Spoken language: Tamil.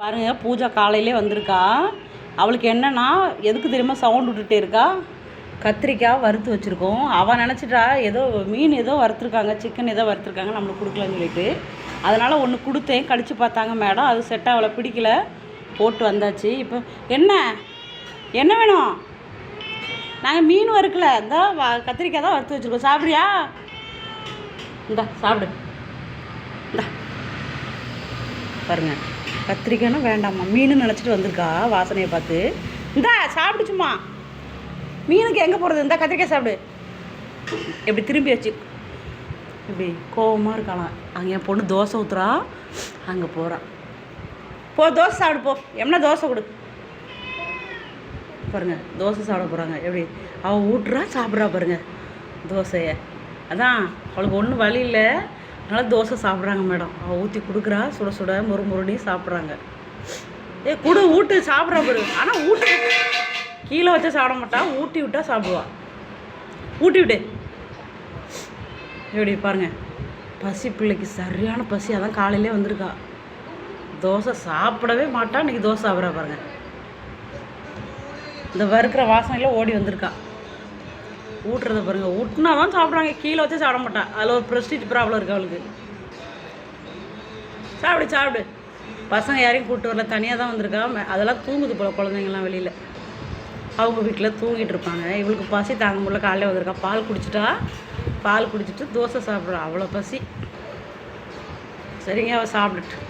பாருங்க பூஜா காலையிலே வந்திருக்கா. அவளுக்கு என்னன்னா எதுக்கு தெரியுமா சவுண்ட் விட்டுட்டே இருக்கா? கத்திரிக்காய் வறுத்து வச்சுருக்கோம். அவள் நினச்சிட்டா ஏதோ மீன் ஏதோ வறுத்துருக்காங்க சிக்கன் ஏதோ வறுத்துருக்காங்க நம்மளுக்கு கொடுக்கலன்னு சொல்லிட்டு. அதனால் ஒன்று கொடுத்தேன் கடிச்சு பார்த்தாங்க மேடம். அது செட் அவளை பிடிக்கல. போட்டு வந்தாச்சு. இப்போ என்ன? என்ன வேணும்? நாங்கள் மீன் வறுக்கல. இந்த கத்திரிக்காய் தான் வறுத்து வச்சுருக்கோம். சாப்பிட்றியா? இந்தா சாப்பிடு. இந்தா. பாருங்கள் கத்திரிக்காய்னா வேண்டாம்மா. மீன் நினச்சிட்டு வந்திருக்கா வாசனையை பார்த்து. இந்தா சாப்பிடு சும்மா. மீனுக்கு எங்கே போகிறது இந்தா கத்திரிக்காய் சாப்பிடு. இப்படி திரும்பி வச்சு இப்படி கோபமாக இருக்கலாம் அங்கே என் பொண்ணு தோசை ஊற்றுறா அங்கே போகிறான் போ தோசை சாப்பிடு போ. எம்னா தோசை கொடு. பாருங்க தோசை சாப்பிட போகிறாங்க எப்படி? அவள் ஊட்டுறா சாப்பிட்றா பாருங்க தோசையை. அதான் அவளுக்கு ஒன்றும் வழி இல்லை. அதனால் தோசை சாப்பிட்றாங்க மேடம். அவள் ஊற்றி கொடுக்குறா சுட சுட முறு முருணி சாப்பிட்றாங்க. ஏ குடு ஊட்டு சாப்பிட்றா பாரு. ஆனால் ஊட்டு கீழே வச்சா சாப்பிட மாட்டா ஊட்டி விட்டா சாப்பிடுவா. ஊட்டி விடு. எப்படி பாருங்க. பசி பிள்ளைக்கு சரியான பசி அதான் காலையிலே வந்திருக்கா. தோசை சாப்பிடவே மாட்டா இன்றைக்கி தோசை சாப்பிட்றா பாருங்க. இந்த வறுக்கிற வாசனையில் ஓடி வந்திருக்கா. ஊட்டுறத பாருங்க. ஊட்டினா தான் சாப்பிட்றாங்க கீழே வச்சு சாப்பிட மாட்டான். அதில் ஒரு ப்ரெஸ்டீஜ் ப்ராப்ளம் இருக்கு அவளுக்கு. சாப்பிடு சாப்பிடு. பசங்க யாரையும் கூப்பிட்டு வரல. தனியாக தான் வந்திருக்கா. அதெல்லாம் தூங்குது போல குழந்தைங்கலாம் வெளியில். அவங்க வீட்டில் தூங்கிட்டு இருப்பாங்க. இவளுக்கு பசி தாங்க முடியல. காலையில் வந்திருக்கா. பால் குடிச்சிட்டா. பால் குடிச்சிட்டு தோசை சாப்பிட்றா. அவ்வளோ பசி. சரிங்க அவள் சாப்பிட்டுட்டு.